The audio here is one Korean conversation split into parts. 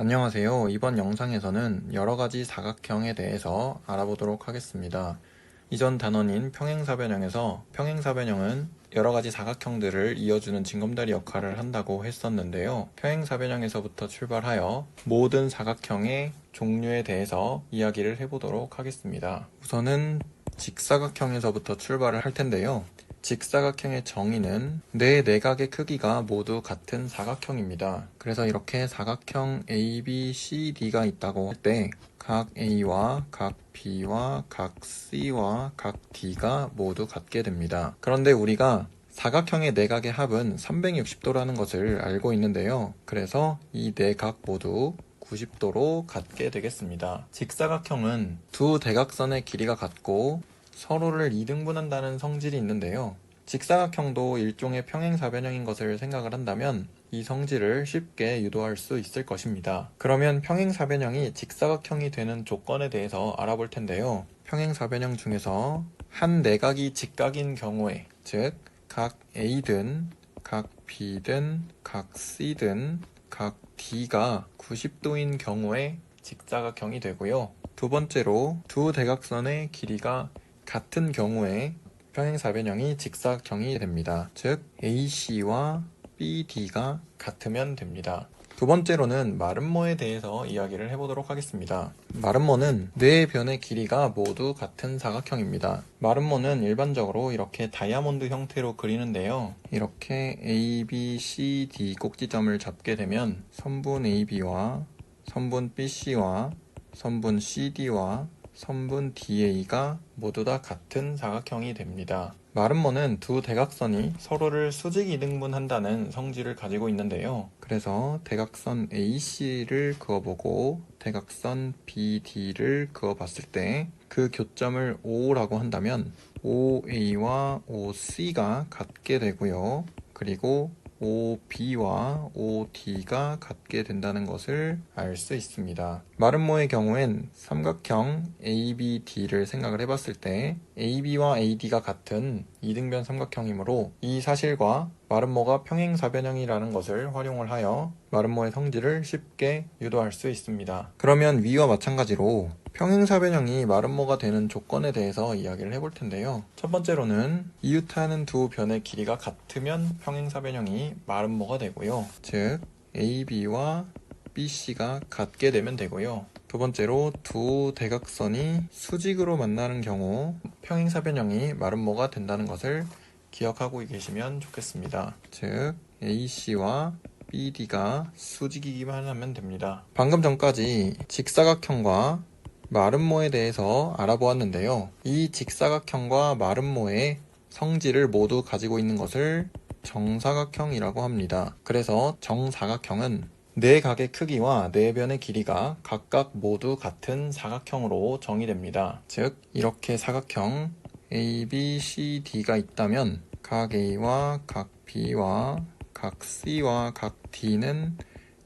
안녕하세요. 이번 영상에서는 여러 가지 사각형에 대해서 알아보도록 하겠습니다. 이전 단원인 평행사변형에서 평행사변형은 여러 가지 사각형들을 이어주는 징검다리 역할을 한다고 했었는데요. 평행사변형에서부터 출발하여 모든 사각형의 종류에 대해서 이야기를 해보도록 하겠습니다. 우선은 직사각형에서부터 출발을 할 텐데요. 직사각형의 정의는 내 내각의 크기가 모두 같은 사각형입니다. 그래서 이렇게 사각형 A, B, C, D가 있다고 할 때 각 A와 각 B와 각 C와 각 D가 모두 같게 됩니다. 그런데 우리가 사각형의 내각의 합은 360도라는 것을 알고 있는데요. 그래서 이 내각 모두 90도로 같게 되겠습니다. 직사각형은 두 대각선의 길이가 같고 서로를 이등분한다는 성질이 있는데요. 직사각형도 일종의 평행사변형인 것을 생각을 한다면 이 성질을 쉽게 유도할 수 있을 것입니다. 그러면 평행사변형이 직사각형이 되는 조건에 대해서 알아볼 텐데요. 평행사변형 중에서 한 내각이 직각인 경우에, 즉, 각 A든, 각 B든, 각 C든, 각 D가 90도인 경우에 직사각형이 되고요. 두 번째로 두 대각선의 길이가 같은 경우에 평행사변형이 직사각형이 됩니다. 즉 AC와 BD가 같으면 됩니다. 두 번째로는 마름모에 대해서 이야기를 해보도록 하겠습니다. 마름모는 네 변의 길이가 모두 같은 사각형입니다. 마름모는 일반적으로 이렇게 다이아몬드 형태로 그리는데요. 이렇게 A, B, C, D 꼭지점을 잡게 되면 선분 AB와 선분 BC와 선분 CD와 선분 DA가 모두 다 같은 사각형이 됩니다. 마름모는 두 대각선이 서로를 수직 이등분한다는 성질을 가지고 있는데요. 그래서 대각선 AC를 그어보고 대각선 BD를 그어봤을 때 그 교점을 O라고 한다면 OA와 OC가 같게 되고요. 그리고 OB와 OD가 같게 된다는 것을 알 수 있습니다. 마름모의 경우엔 삼각형 ABD를 생각을 해봤을 때 AB와 AD가 같은 이등변 삼각형이므로 이 사실과 마름모가 평행사변형이라는 것을 활용을 하여 마름모의 성질을 쉽게 유도할 수 있습니다. 그러면 위와 마찬가지로 평행사변형이 마름모가 되는 조건에 대해서 이야기를 해볼 텐데요. 첫 번째로는 이웃하는 두 변의 길이가 같으면 평행사변형이 마름모가 되고요. 즉 AB와 BC가 같게 되면 되고요. 두 번째로 두 대각선이 수직으로 만나는 경우 평행사변형이 마름모가 된다는 것을 기억하고 계시면 좋겠습니다. 즉 AC와 BD가 수직이기만 하면 됩니다. 방금 전까지 직사각형과 마름모에 대해서 알아보았는데요. 이 직사각형과 마름모의 성질을 모두 가지고 있는 것을 정사각형이라고 합니다. 그래서 정사각형은 네 각의 크기와 네 변의 길이가 각각 모두 같은 사각형으로 정의됩니다. 즉, 이렇게 사각형 A, B, C, D가 있다면 각 A와 각 B와 각 C와 각 D는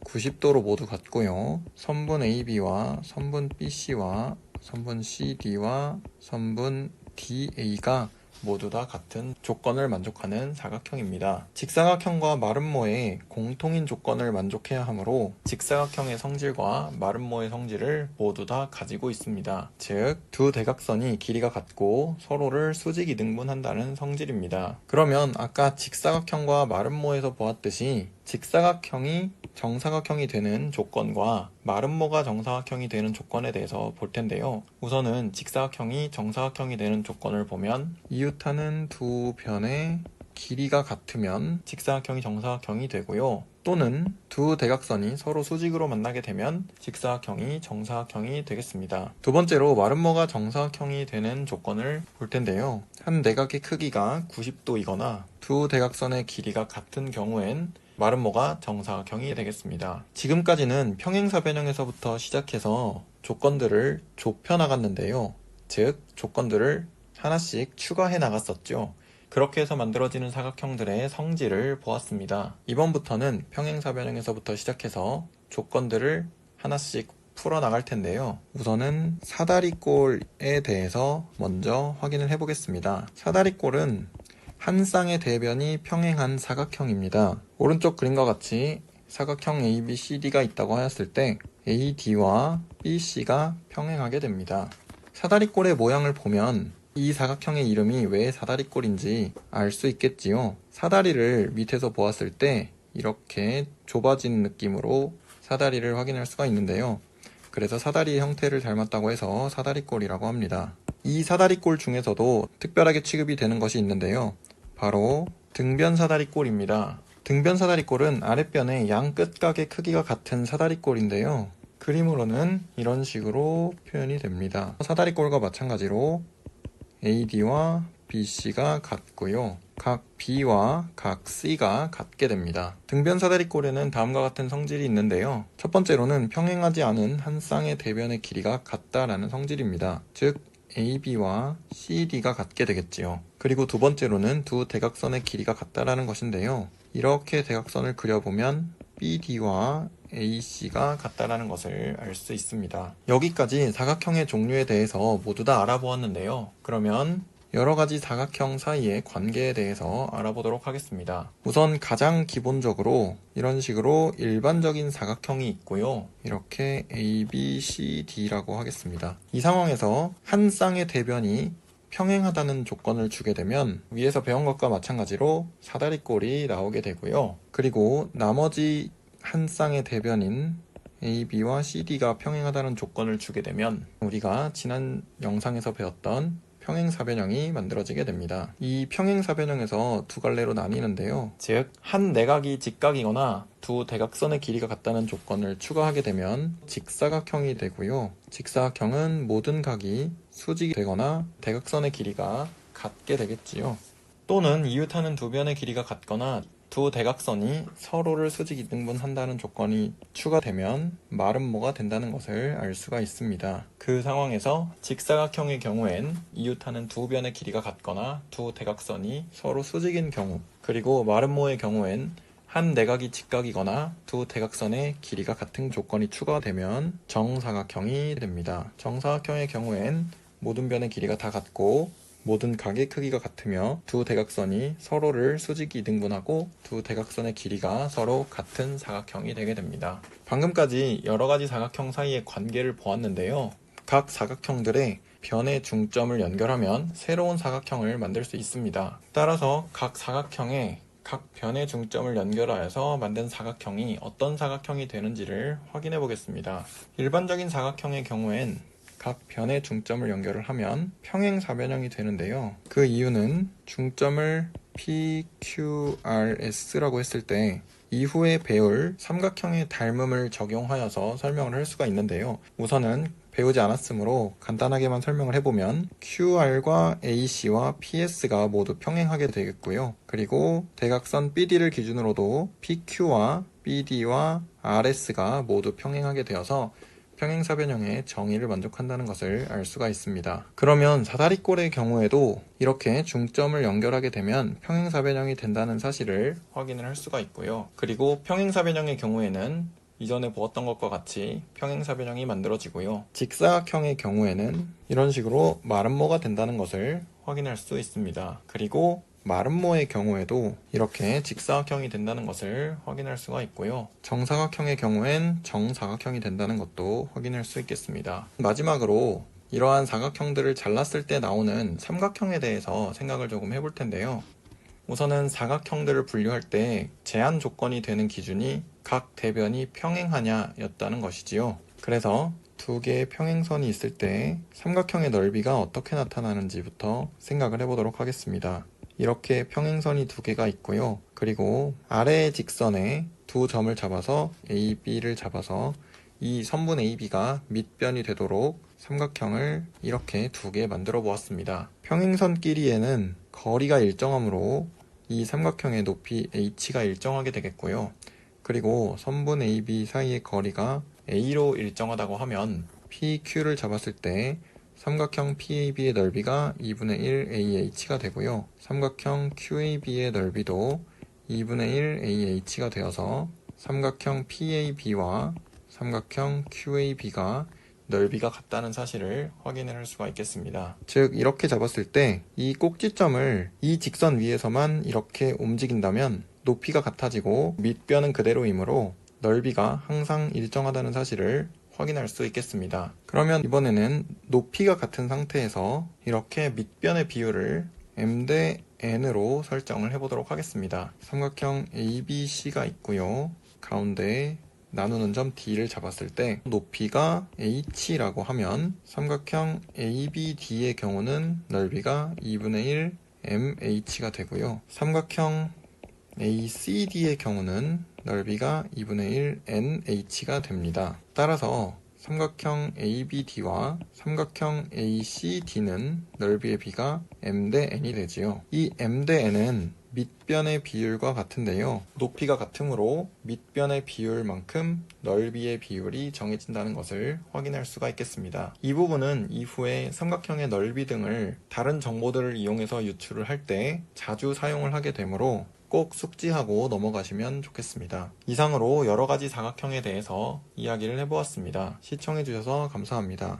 90도로 모두 같고요. 선분 AB와 선분 BC와 선분 CD와 선분 DA가 모두 다 같은 조건을 만족하는 사각형입니다. 직사각형과 마름모의 공통인 조건을 만족해야 하므로 직사각형의 성질과 마름모의 성질을 모두 다 가지고 있습니다. 즉, 두 대각선이 길이가 같고 서로를 수직 이등분한다는 성질입니다. 그러면 아까 직사각형과 마름모에서 보았듯이 직사각형이 정사각형이 되는 조건과 마름모가 정사각형이 되는 조건에 대해서 볼 텐데요. 우선은 직사각형이 정사각형이 되는 조건을 보면 이웃하는 두 변의 길이가 같으면 직사각형이 정사각형이 되고요. 또는 두 대각선이 서로 수직으로 만나게 되면 직사각형이 정사각형이 되겠습니다. 두 번째로 마름모가 정사각형이 되는 조건을 볼 텐데요. 한 내각의 크기가 90도이거나 두 대각선의 길이가 같은 경우엔 마름모가 정사각형이 되겠습니다. 지금까지는 평행사 변형에서부터 시작해서 조건들을 좁혀 나갔는데요. 즉, 조건들을 하나씩 추가해 나갔었죠. 그렇게 해서 만들어지는 사각형들의 성질을 보았습니다. 이번부터는 평행사변형에서부터 시작해서 조건들을 하나씩 풀어 나갈 텐데요. 우선은 사다리꼴에 대해서 먼저 확인을 해 보겠습니다. 사다리꼴은 한 쌍의 대변이 평행한 사각형입니다. 오른쪽 그림과 같이 사각형 ABCD가 있다고 하였을 때 AD와 BC가 평행하게 됩니다. 사다리꼴의 모양을 보면 이 사각형의 이름이 왜 사다리꼴인지 알 수 있겠지요. 사다리를 밑에서 보았을 때 이렇게 좁아진 느낌으로 사다리를 확인할 수가 있는데요. 그래서 사다리의 형태를 닮았다고 해서 사다리꼴이라고 합니다. 이 사다리꼴 중에서도 특별하게 취급이 되는 것이 있는데요. 바로 등변 사다리꼴입니다. 등변 사다리꼴은 아랫변의 양 끝각의 크기가 같은 사다리꼴인데요. 그림으로는 이런 식으로 표현이 됩니다. 사다리꼴과 마찬가지로 AD와 BC가 같고요. 각 B와 각 C가 같게 됩니다. 등변 사다리꼴에는 다음과 같은 성질이 있는데요. 첫 번째로는 평행하지 않은 한 쌍의 대변의 길이가 같다라는 성질입니다. 즉 AB와 CD가 같게 되겠지요. 그리고 두 번째로는 두 대각선의 길이가 같다라는 것인데요. 이렇게 대각선을 그려보면 BD와 AC가 같다라는 것을 알 수 있습니다. 여기까지 사각형의 종류에 대해서 모두 다 알아보았는데요. 그러면 여러 가지 사각형 사이의 관계에 대해서 알아보도록 하겠습니다. 우선 가장 기본적으로 이런 식으로 일반적인 사각형이 있고요. 이렇게 A, B, C, D라고 하겠습니다. 이 상황에서 한 쌍의 대변이 평행하다는 조건을 주게 되면 위에서 배운 것과 마찬가지로 사다리꼴이 나오게 되고요. 그리고 나머지 한 쌍의 대변인 AB와 CD가 평행하다는 조건을 주게 되면 우리가 지난 영상에서 배웠던 평행사변형이 만들어지게 됩니다. 이 평행사변형에서 두 갈래로 나뉘는데요. 즉, 한 내각이 직각이거나 두 대각선의 길이가 같다는 조건을 추가하게 되면 직사각형이 되고요. 직사각형은 모든 각이 수직이 되거나 대각선의 길이가 같게 되겠지요. 또는 이웃하는 두 변의 길이가 같거나 두 대각선이 서로를 수직 이등분한다는 조건이 추가되면 마름모가 된다는 것을 알 수가 있습니다. 그 상황에서 직사각형의 경우엔 이웃하는 두 변의 길이가 같거나 두 대각선이 서로 수직인 경우 그리고 마름모의 경우엔 한 내각이 직각이거나 두 대각선의 길이가 같은 조건이 추가되면 정사각형이 됩니다. 정사각형의 경우엔 모든 변의 길이가 다 같고 모든 각의 크기가 같으며 두 대각선이 서로를 수직 이등분하고 두 대각선의 길이가 서로 같은 사각형이 되게 됩니다. 방금까지 여러 가지 사각형 사이의 관계를 보았는데요. 각 사각형들의 변의 중점을 연결하면 새로운 사각형을 만들 수 있습니다. 따라서 각 사각형의 각 변의 중점을 연결하여서 만든 사각형이 어떤 사각형이 되는지를 확인해 보겠습니다. 일반적인 사각형의 경우엔 각 변의 중점을 연결을 하면 평행사변형이 되는데요. 그 이유는 중점을 PQRS라고 했을 때 이후에 배울 삼각형의 닮음을 적용하여서 설명을 할 수가 있는데요. 우선은 배우지 않았으므로 간단하게만 설명을 해보면 QR과 AC와 PS가 모두 평행하게 되겠고요. 그리고 대각선 BD를 기준으로도 PQ와 BD와 RS가 모두 평행하게 되어서 평행사변형의 정의를 만족한다는 것을 알 수가 있습니다. 그러면 사다리꼴의 경우에도 이렇게 중점을 연결하게 되면 평행사변형이 된다는 사실을 확인을 할 수가 있고요. 그리고 평행사변형의 경우에는 이전에 보았던 것과 같이 평행사변형이 만들어지고요. 직사각형의 경우에는 이런 식으로 마름모가 된다는 것을 확인할 수 있습니다. 그리고 마름모의 경우에도 이렇게 직사각형이 된다는 것을 확인할 수가 있고요. 정사각형의 경우엔 정사각형이 된다는 것도 확인할 수 있겠습니다. 마지막으로 이러한 사각형들을 잘랐을 때 나오는 삼각형에 대해서 생각을 조금 해볼 텐데요. 우선은 사각형들을 분류할 때 제한 조건이 되는 기준이 각 대변이 평행하냐 였다는 것이지요. 그래서 두 개의 평행선이 있을 때 삼각형의 넓이가 어떻게 나타나는지부터 생각을 해보도록 하겠습니다. 이렇게 평행선이 두 개가 있고요. 그리고 아래의 직선에 두 점을 잡아서 A, B를 잡아서 이 선분 AB가 밑변이 되도록 삼각형을 이렇게 두 개 만들어 보았습니다. 평행선끼리에는 거리가 일정하므로 이 삼각형의 높이 h가 일정하게 되겠고요. 그리고 선분 AB 사이의 거리가 a로 일정하다고 하면 PQ를 잡았을 때 삼각형 PAB의 넓이가 2분의 1 AH가 되고요. 삼각형 QAB의 넓이도 2분의 1 AH가 되어서 삼각형 PAB와 삼각형 QAB가 넓이가 같다는 사실을 확인을 할 수가 있겠습니다. 즉 이렇게 잡았을 때 이 꼭지점을 이 직선 위에서만 이렇게 움직인다면 높이가 같아지고 밑변은 그대로이므로 넓이가 항상 일정하다는 사실을 확인할 수 있겠습니다. 그러면 이번에는 높이가 같은 상태에서 이렇게 밑변의 비율을 m 대 n으로 설정을 해보도록 하겠습니다. 삼각형 ABC가 있고요. 가운데 나누는 점 D를 잡았을 때 높이가 H라고 하면 삼각형 ABD의 경우는 넓이가 2분의 1 MH가 되고요. 삼각형 ACD의 경우는 넓이가 2분의 1 NH가 됩니다. 따라서 삼각형 ABD와 삼각형 ACD는 넓이의 비가 m 대 n이 되지요. 이 m 대 n은 밑변의 비율과 같은데요. 높이가 같으므로 밑변의 비율만큼 넓이의 비율이 정해진다는 것을 확인할 수가 있겠습니다. 이 부분은 이후에 삼각형의 넓이 등을 다른 정보들을 이용해서 유출을 할 때 자주 사용을 하게 되므로 꼭 숙지하고 넘어가시면 좋겠습니다. 이상으로 여러 가지 사각형에 대해서 이야기를 해보았습니다. 시청해주셔서 감사합니다.